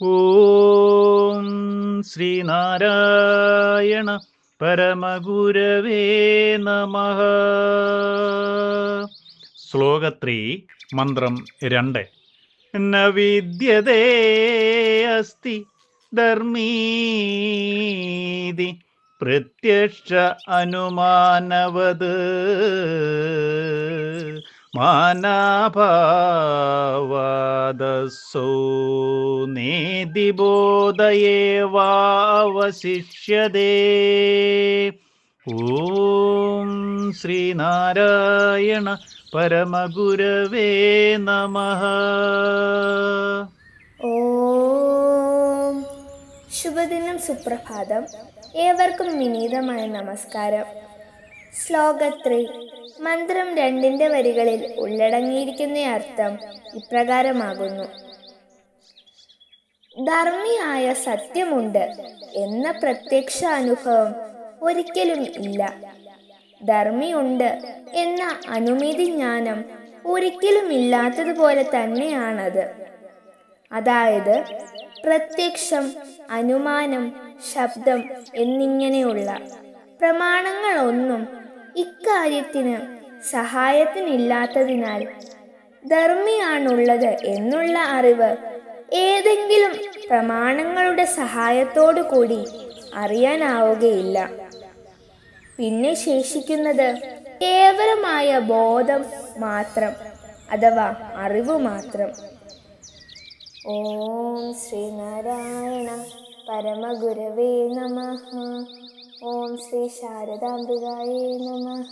ഓം ശ്രീനാരായണ പരമഗുരവേ നമ. ശ്ലോകത്രീ മന്ത്രം രണ്ട്. ന അസ്തി ധർമ്മീതി പ്രത്യക്ഷ അനുമാനവത് മാനാഭാവാദസോ ബോധയേവാവശിഷ്യതേ ഓം ശ്രീനാരായണ പരമഗുരവേ നമഃ. ഓം ശുഭദിനം സുപ്രഭാതം. ഏവർക്കും വിനീതമായ നമസ്കാരം. ശ്ലോകത്രി മന്ത്രം രണ്ടിന്റെ വരികളിൽ ഉള്ളടങ്ങിയിരിക്കുന്ന അർത്ഥം ഇപ്രകാരമാകുന്നു. ധർമ്മിയായ സത്യമുണ്ട് എന്ന പ്രത്യക്ഷ അനുഭവം ഒരിക്കലും ഇല്ല. ധർമ്മിയുണ്ട് എന്ന അനുമതി ജ്ഞാനം ഒരിക്കലും ഇല്ലാത്തതുപോലെ തന്നെയാണത്. അതായത് പ്രത്യക്ഷം അനുമാനം ശബ്ദം എന്നിങ്ങനെയുള്ള പ്രമാണങ്ങളൊന്നും ഇക്കാര്യത്തിന് സഹായത്തിനില്ലാത്തതിനാൽ ധർമ്മിയാണുള്ളത് എന്നുള്ള അറിവ് ഏതെങ്കിലും പ്രമാണങ്ങളുടെ സഹായത്തോടു കൂടി അറിയാനാവുകയില്ല. പിന്നെ ശേഷിക്കുന്നത് കേവലമായ ബോധം മാത്രം അഥവാ അറിവ് മാത്രം. ഓം ശ്രീനാരായണ പരമഗുരവേ നമ. ഓം ശ്രീ ശാരദാംബികായേ നമ.